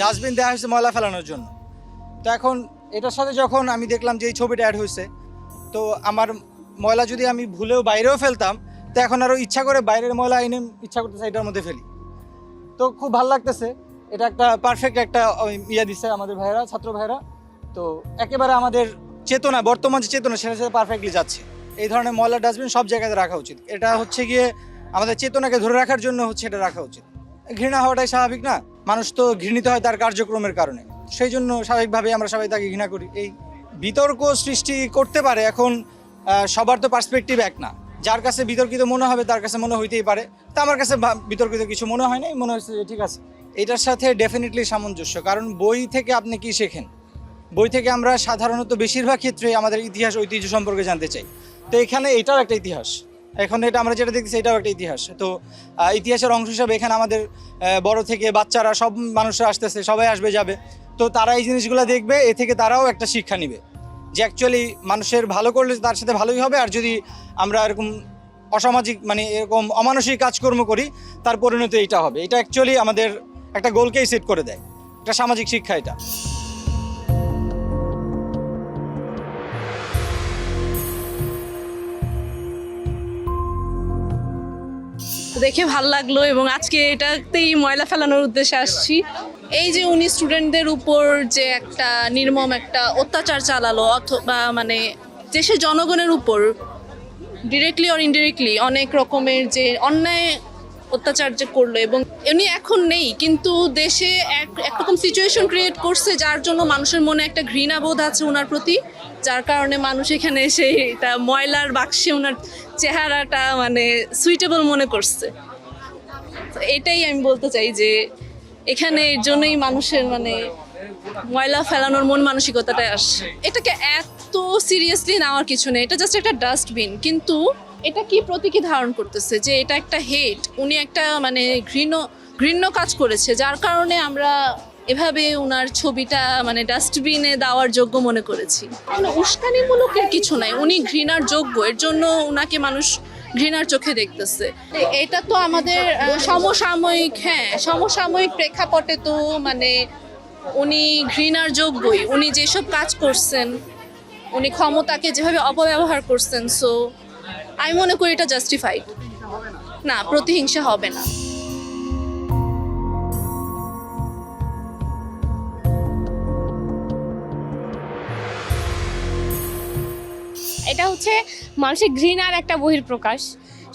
Dustbin দেওয়া হয়েছে ময়লা ফেলানোর জন্য। তো এখন এটার সাথে যখন আমি দেখলাম যে এই ছবিটা অ্যাড হয়েছে, তো আমার ময়লা যদি আমি ভুলেও বাইরেও ফেলতাম, তো এখন আরও ইচ্ছা করে বাইরের ময়লা এনে ইচ্ছা করতেছে এটার মধ্যে ফেলি। তো খুব ভালো লাগতেছে। এটা একটা পারফেক্ট একটা ইয়ে দিচ্ছে আমাদের ভাইয়েরা, ছাত্র ভাইয়েরা। তো একেবারে আমাদের চেতনা, বর্তমান যে চেতনা, সেটার সাথে পারফেক্টলি যাচ্ছে। এই ধরনের ময়লা ডাস্টবিন সব জায়গাতে রাখা উচিত। এটা হচ্ছে গিয়ে আমাদের চেতনাকে ধরে রাখার জন্য হচ্ছে এটা রাখা উচিত। ঘৃণা হওয়াটাই স্বাভাবিক না? মানুষ তো ঘৃণিত হয় তার কার্যক্রমের কারণে। সেই জন্য স্বাভাবিকভাবে আমরা সবাই তাকে ঘৃণা করি। এই বিতর্ক সৃষ্টি করতে পারে এখন সবার তো পার্সপেক্টিভ এক না। যার কাছে বিতর্কিত মনে হবে, তার কাছে মনে হইতেই পারে। তা আমার কাছে বিতর্কিত কিছু মনে হয় নাই, মনে হয়েছে যে ঠিক আছে। এটার সাথে ডেফিনেটলি সামঞ্জস্য, কারণ বই থেকে আপনি কি শেখেন? বই থেকে আমরা সাধারণত বেশিরভাগ ক্ষেত্রে আমাদের ইতিহাস ঐতিহ্য সম্পর্কে জানতে চাই। তো এখানে এটাও একটা ইতিহাস। এখন এটা আমরা যেটা দেখছি এটাও একটা ইতিহাস। তো ইতিহাসের অংশ হিসাবে এখানে আমাদের বড় থেকে বাচ্চারা, সব মানুষরা আসতেছে, সবাই আসবে, যাবে। তো তারা এই জিনিসগুলো দেখবে, এ থেকে তারাও একটা শিক্ষা নিবে যে অ্যাকচুয়ালি মানুষের ভালো করলে তার সাথে ভালোই হবে, আর যদি আমরা এরকম অসামাজিক মানে এরকম অমানসিক কাজকর্ম করি, তার পরিণতি এটা হবে। এটা অ্যাকচুয়ালি আমাদের একটা গোলকেই সেট করে দেয়। একটা সামাজিক শিক্ষা এটা। দেখে ভালো লাগল এবং আজকে এটাতেই ময়লা ফেলানোর উদ্দেশ্যে আসছি। এই যে উনি স্টুডেন্টদের উপর যে একটা নির্মম একটা অত্যাচার চালালো অথবা মানে দেশের জনগণের উপর ডিরেক্টলি অর ইনডিরেক্টলি অনেক রকমের যে অন্যায় অত্যাচার যে করল এবং উনি এখন নেই, কিন্তু দেশে এক একরকম সিচুয়েশন ক্রিয়েট করছে যার জন্য মানুষের মনে একটা ঘৃণাবোধ আছে ওনার প্রতি, যার কারণে মানুষ এখানে এসে এটা ময়লার বাক্সে ওনার চেহারাটা মানে সুইটেবল মনে করছে। এটাই আমি বলতে চাই যে এখানে এর জন্যই মানুষের মানে ময়লা ফেলানোর মন মানসিকতাটাই আসে এটাকে এত সিরিয়াসলি নেওয়ার কিছু নেই, এটা জাস্ট একটা ডাস্টবিন কিন্তু এটা কি প্রতীকী ধারণ করতেছে যে এটা একটা হেট? উনি একটা মানে ঘৃণ ঘৃণ্য কাজ করেছে, যার কারণে আমরা এভাবে ওনার ছবিটা মানে ডাস্টবিনে দেওয়ার যোগ্য মনে করেছি। মানে উস্কানিমূলকের কিছু নাই, উনি ঘৃণার যোগ্য, এর জন্য ওনাকে মানুষ ঘৃণার চোখে দেখতেছে। এটা তো আমাদের সমসাময়িক হ্যাঁ সমসাময়িক প্রেক্ষাপটে তো মানে উনি ঘৃণার যোগ্যই। উনি যেসব কাজ করছেন, উনি ক্ষমতাকে যেভাবে অপব্যবহার করছেন সো আমি মনে করি এটা জাস্টিফাইড না, প্রতিহিংসা হবে না। এটা হচ্ছে মানুষের ঘৃণার একটা বহির প্রকাশ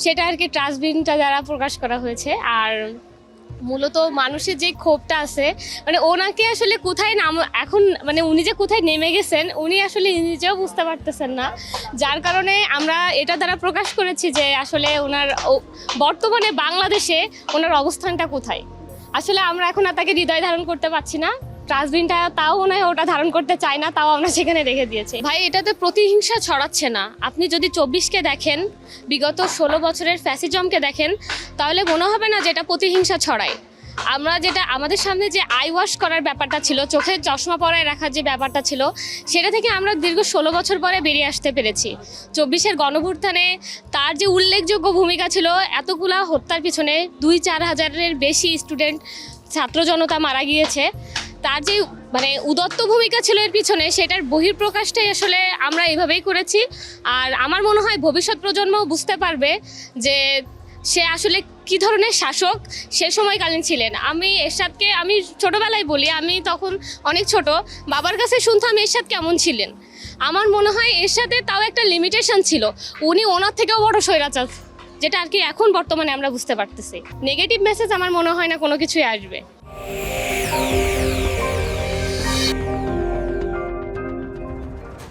সেটা আর কি ট্রাস্টবিনটা দ্বারা প্রকাশ করা হয়েছে। আর মূলত মানুষের যে ক্ষোভটা আছে মানে ওনাকে আসলে কোথায় নাম, এখন মানে উনি যে কোথায় নেমে গেছেন, উনি আসলে নিজেও বুঝতে পারতেছেন না। যার কারণে আমরা এটা দ্বারা প্রকাশ করেছি যে আসলে ওনার বর্তমানে বাংলাদেশে ওনার অবস্থানটা কোথায়। আসলে আমরা এখন আর তাকে হৃদয় ধারণ করতে পারছি না। ট্রাস্টবিনটা তাও মনে ওটা ধারণ করতে চায় না, তাও আমরা সেখানে রেখে দিয়েছি। ভাই, এটাতে প্রতিহিংসা ছড়াচ্ছে না। আপনি যদি চব্বিশকে দেখেন, বিগত ষোলো বছরের ফ্যাসিজমকে দেখেন, তাহলে মনে হবে না যে এটা প্রতিহিংসা ছড়ায়। আমরা যেটা, আমাদের সামনে যে আই ওয়াশ করার ব্যাপারটা ছিল, চোখে চশমা পরায় রাখার যে ব্যাপারটা ছিল, সেটা থেকে আমরা দীর্ঘ ষোলো বছর পরে বেরিয়ে আসতে পেরেছি। চব্বিশের গণভুত্থানে তার যে উল্লেখযোগ্য ভূমিকা ছিল, এতগুলা হত্যার পিছনে দুই চার হাজারের বেশি স্টুডেন্ট, ছাত্র জনতা মারা গিয়েছে। তার যে মানে উদত্ত ভূমিকা ছিল এর পিছনে, সেটার বহির্প্রকাশটাই আসলে আমরা এইভাবেই করেছি। আর আমার মনে হয় ভবিষ্যৎ প্রজন্ম বুঝতে পারবে যে সে আসলে কি ধরনের শাসক সে সময়কালীন ছিলেন। আমি এরশাদকে আমি ছোটবেলায় বলি, আমি তখন অনেক ছোট, বাবার কাছে শুনতাম এরশাদ কেমন ছিলেন। আমার মনে হয় এরশাদে তাও একটা লিমিটেশন ছিল। উনি ওনার থেকেও বড় স্বৈরাচার, যেটা আর কি এখন বর্তমানে আমরা বুঝতে পারতেছি। নেগেটিভ মেসেজ আমার মনে হয় না কোনো কিছুই আসবে।